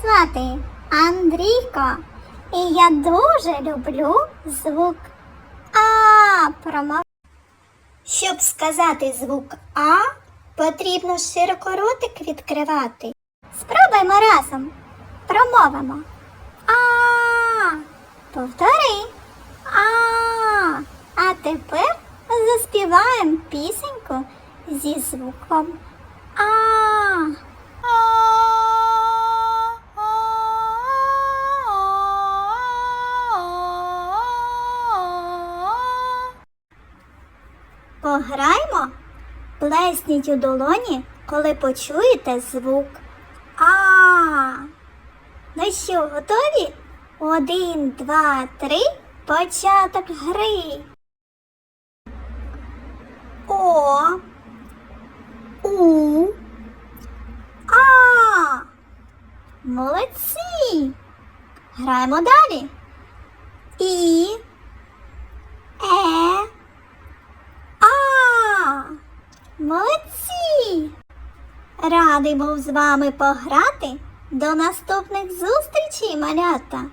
звати Андрійко, і я дуже люблю звук А. Промов... Щоб сказати звук А, потрібно широко ротик відкривати. Спробуємо разом. Промовимо. А. Повтори. А. А тепер заспіваємо пісеньку зі звуком А. Пограймо, плесніть у долоні, коли почуєте звук А. Ну що, готові? Один, два, три, початок гри. О. У. А. Молодці. Граємо далі. І. Е. А. Молодці. Радий був з вами пограти. До наступних зустрічей, малята.